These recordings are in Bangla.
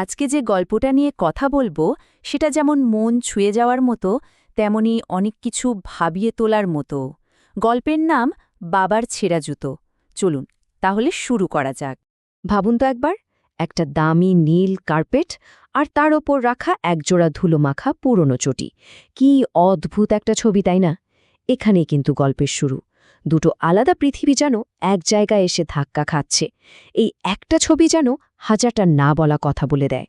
আজকে যে গল্পটা নিয়ে কথা বলব, সেটা যেমন মন ছুঁয়ে যাওয়ার মতো, তেমনি অনেক কিছু ভাবিয়ে তোলার মতো। গল্পের নাম বাবার ছেঁড়া জুতো। চলুন, তাহলে শুরু করা যাক। ভাবুন তো একবার, একটা দামি নীল কার্পেট আর তার ওপর রাখা একজোড়া ধুলো মাখা পুরনো চটি। কি অদ্ভুত একটা ছবি, তাই না? এখানেই কিন্তু গল্পের শুরু। দুটো আলাদা পৃথিবী যেন এক জায়গায় এসে ধাক্কা খাচ্ছে। এই একটা ছবি যেন হাজারটা না বলা কথা বলে দেয়।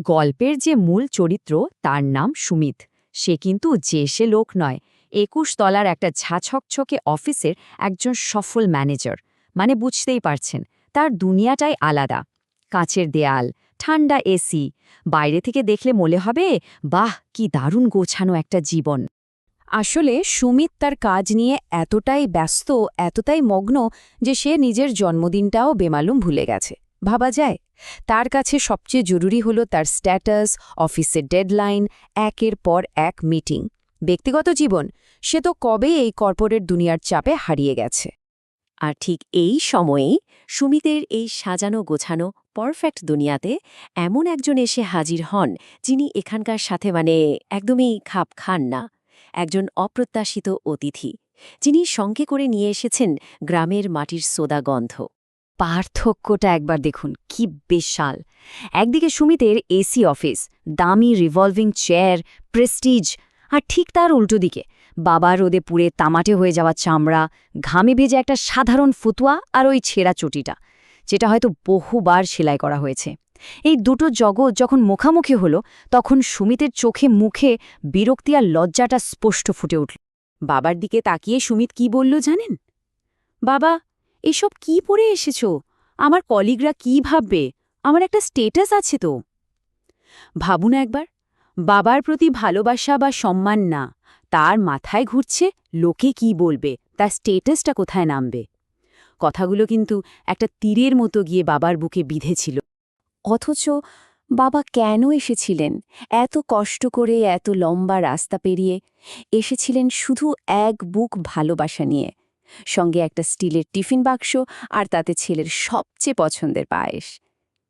গল্পের যে মূল চরিত্র, তার নাম সুমিত। সে কিন্তু যে সে লোক নয়। একুশ তলার একটা ঝাছকছকে অফিসের একজন সফল ম্যানেজার। মানে বুঝতেই পারছেন, তার দুনিয়াটাই আলাদা। কাঁচের দেয়াল, ঠান্ডা এসি। বাইরে থেকে দেখলে মনে হবে, বাহ, কি দারুণ গোছানো একটা জীবন। আসলে সুমিত তার কাজ নিয়ে এতটাই ব্যস্ত, এতটাই মগ্ন যে সে নিজের জন্মদিনটাও বেমালুম ভুলে গেছে। ভাবা যায়, তার কাছে সবচেয়ে জরুরি হল তার স্ট্যাটাস, অফিসের ডেডলাইন, একের পর এক মিটিং। ব্যক্তিগত জীবন, সে তো কবেই এই কর্পোরেট দুনিয়ার চাপে হারিয়ে গেছে। আর ঠিক এই সময়েই সুমিতের এই সাজানো গোছানো পারফেক্ট দুনিয়াতে এমন একজন এসে হাজির হন যিনি এখানকার সাথে মানে একদমই খাপ খান না। একজন অপ্রত্যাশিত অতিথি, যিনি সঙ্গে করে নিয়ে এসেছেন গ্রামের মাটির সোদা গন্ধ। পার্থক্যটা একবার দেখুন, কি বিশাল! একদিকে সুমিতের এসি অফিস, দামি রিভলভিং চেয়ার, প্রেস্টিজ, আর ঠিক তার উল্টো দিকে, বাবার রোদে পুড়ে তামাটে হয়ে যাওয়া চামড়া, ঘামে ভেজে একটা সাধারণ ফুতুয়া আর ওই ছেঁড়া চটিটা, যেটা হয়তো বহুবার সেলাই করা হয়েছে। এই দুটো জগৎ যখন মুখামুখি হলো, তখন সুমিতের চোখে মুখে বিরক্তি আর লজ্জাটা স্পষ্ট ফুটে উঠল। বাবার দিকে তাকিয়ে সুমিত কি বলল জানেন? বাবা, এসব কি পরে এসেছ? আমার কলিগরা কি ভাববে? আমার একটা স্টেটাস আছে তো। ভাবুন একবার, বাবার প্রতি ভালোবাসা বা সম্মান না, তার মাথায় ঘুরছে লোকে কি বলবে, তার স্টেটাসটা কোথায় নামবে। কথাগুলো কিন্তু একটা তীরের মতো গিয়ে বাবার বুকে বিঁধেছিল। অথচ বাবা কেন এসেছিলেন? এত কষ্ট করে, এত লম্বা রাস্তা পেরিয়ে এসেছিলেন শুধু এক বুক ভালোবাসা নিয়ে। সঙ্গে একটা স্টিলের টিফিন বাক্স আর তাতে ছেলের সবচেয়ে পছন্দের পায়েস।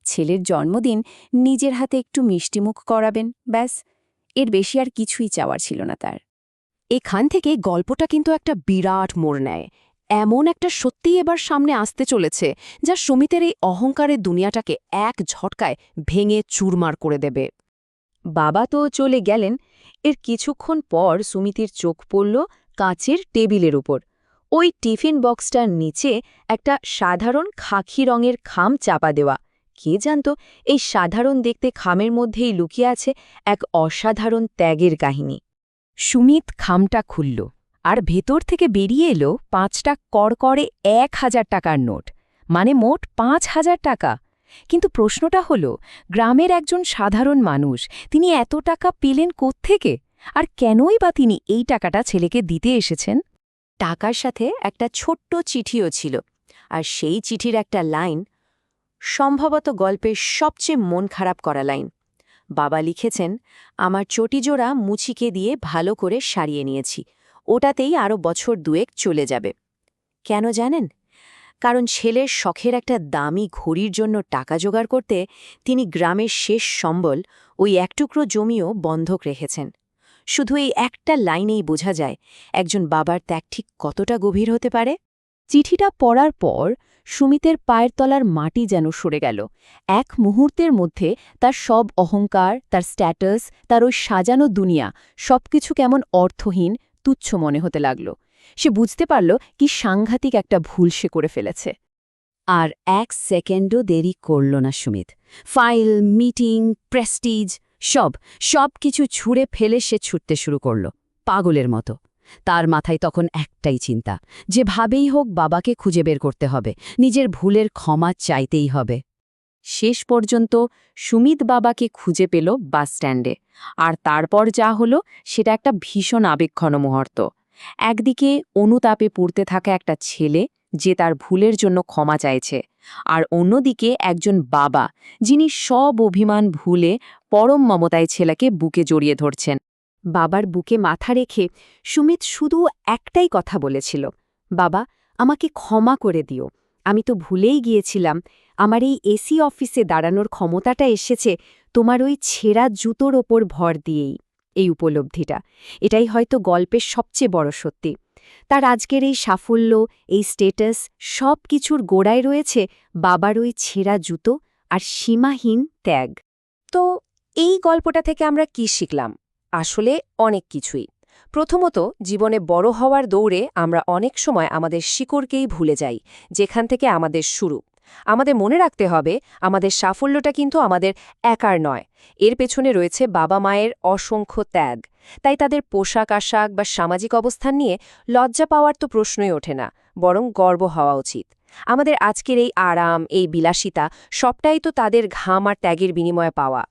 ছেলের জন্মদিন নিজের হাতে একটু মিষ্টিমুখ করাবেন, ব্যাস। এর বেশি আর কিছুই চাওয়ার ছিল না তার। এখান থেকে গল্পটা কিন্তু একটা বিরাট মোড় নেয়। এমন একটা সত্যিই এবার সামনে আসতে চলেছে, যা সুমিতের এই অহংকারের দুনিয়াটাকে এক ঝটকায় ভেঙে চুরমার করে দেবে। বাবা তো চলে গেলেন, এর কিছুক্ষণ পর সুমিতির চোখ পড়ল কাঁচের টেবিলের উপর। ওই টিফিন বক্সটার নিচে একটা সাধারণ খাকি রঙের খাম চাপা দেওয়া। কে জানত, এই সাধারণ দেখতে খামের মধ্যেই লুকিয়ে আছে এক অসাধারণ ত্যাগের কাহিনী। সুমিত খামটা খুলল। আর ভেতর থেকে বেরিয়ে এলো পাঁচটা কড়কড়ে এক হাজার টাকার নোট। মানে মোট পাঁচ হাজার টাকা। কিন্তু প্রশ্নটা হল, গ্রামের একজন সাধারণ মানুষ, তিনি এত টাকা পেলেন কোত্থেকে? আর কেনই বা তিনি এই টাকাটা ছেলেকে দিতে এসেছেন? টাকার সাথে একটা ছোট্ট চিঠিও ছিল। আর সেই চিঠির একটা লাইন, সম্ভবত গল্পের সবচেয়ে মন খারাপ করা লাইন। বাবা লিখেছেন, আমার চটিজোড়া মুছিকে দিয়ে ভালো করে সারিয়ে নিয়েছি। ওটাতেই আরও বছর দুয়েক চলে যাবে। কেন জানেন? কারণ ছেলের শখের একটা দামি ঘড়ির জন্য টাকা জোগাড় করতে তিনি গ্রামের শেষ সম্বল ওই একটুকরো জমিও বন্ধক রেখেছেন। শুধু এই একটা লাইনেই বোঝা যায় একজন বাবার ত্যাগ ঠিক কতটা গভীর হতে পারে। চিঠিটা পড়ার পর সুমিতের পায়ের তলার মাটি যেন সরে গেল। এক মুহূর্তের মধ্যে তার সব অহংকার, তার স্ট্যাটাস তার ওই সাজানো দুনিয়া, সবকিছু কেমন অর্থহীন তুচ্ছ মনে হতে লাগল। সে বুঝতে পারল কি সাংঘাতিক একটা ভুল সে করে ফেলেছে। আর এক সেকেন্ডও দেরি করল না সুমিত। ফাইল, মিটিং, প্রেস্টিজ, সব সব কিছু ছুঁড়ে ফেলে সে ছুটতে শুরু করল, পাগলের মতো। তার মাথায় তখন একটাই চিন্তা, যেভাবেই হোক বাবাকে খুঁজে বের করতে হবে, নিজের ভুলের ক্ষমা চাইতেই হবে। শেষ পর্যন্ত সুমিত বাবাকে খুঁজে পেল বাসস্ট্যান্ডে আর তারপর যা হলো, সেটা একটা ভীষণ আবেক্ষণ মুহূর্ত। একদিকে অনুতাপে পড়তে থাকা একটা ছেলে, যে তার ভুলের জন্য ক্ষমা চাইছে, আর অন্যদিকে একজন বাবা, যিনি সব অভিমান ভুলে পরম মমতায় ছেলেকে বুকে জড়িয়ে ধরছেন। বাবার বুকে মাথা রেখে সুমিত শুধু একটাই কথা বলেছিল, বাবা, আমাকে ক্ষমা করে দিও। আমি তো ভুলেই গিয়েছিলাম আমার এই এসি অফিসে দাঁড়ানোর ক্ষমতাটা এসেছে তোমার ওই ছেঁড়া জুতোর ওপর ভর দিয়েই, এই উপলব্ধিটা। এটাই হয়তো গল্পের সবচেয়ে বড় সত্যি। তার আজকের এই সাফল্য, এই স্টেটাস সব কিছুর গোড়ায় রয়েছে বাবার ওই ছেঁড়া জুতো আর সীমাহীন ত্যাগ। তো এই গল্পটা থেকে আমরা কি শিখলাম? আসলে অনেক কিছুই। প্রথমত, জীবনে বড় হওয়ার দৌড়ে আমরা অনেক সময় আমাদের শিকড়কেই ভুলে যাই, যেখান থেকে আমাদের শুরু। আমাদের মনে রাখতে হবে, আমাদের সাফল্যটা কিন্তু আমাদের একার নয়। এর পেছনে রয়েছে বাবা মায়ের অসংখ্য ত্যাগ। তাই তাদের পোশাক আশাক বা সামাজিক অবস্থান নিয়ে লজ্জা পাওয়ার তো প্রশ্নই ওঠে না, বরং গর্ব হওয়া উচিত। আমাদের আজকের এই আরাম, এই বিলাসিতা সবটাই তো তাদের ঘাম আর ত্যাগের বিনিময়ে পাওয়া।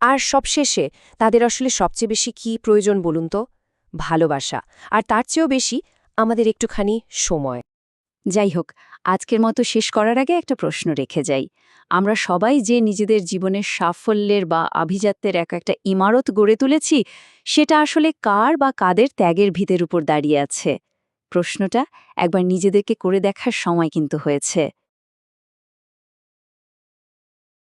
আর সবশেষে, তাদের আসলে সবচেয়ে বেশি কি প্রয়োজন বলুন তো? ভালোবাসা। আর তার চেয়েও বেশি আমাদের একটুখানি সময়। যাই হোক, আজকের মতো শেষ করার আগে একটা প্রশ্ন রেখে যাই। আমরা সবাই যে নিজেদের জীবনের সাফল্যের বা আভিজাত্যের এক একটা ইমারত গড়ে তুলেছি, সেটা আসলে কার বা কাদের ত্যাগের ভিতের উপর দাঁড়িয়ে আছে? প্রশ্নটা একবার নিজেদেরকে করে দেখার সময় কিন্তু হয়েছে।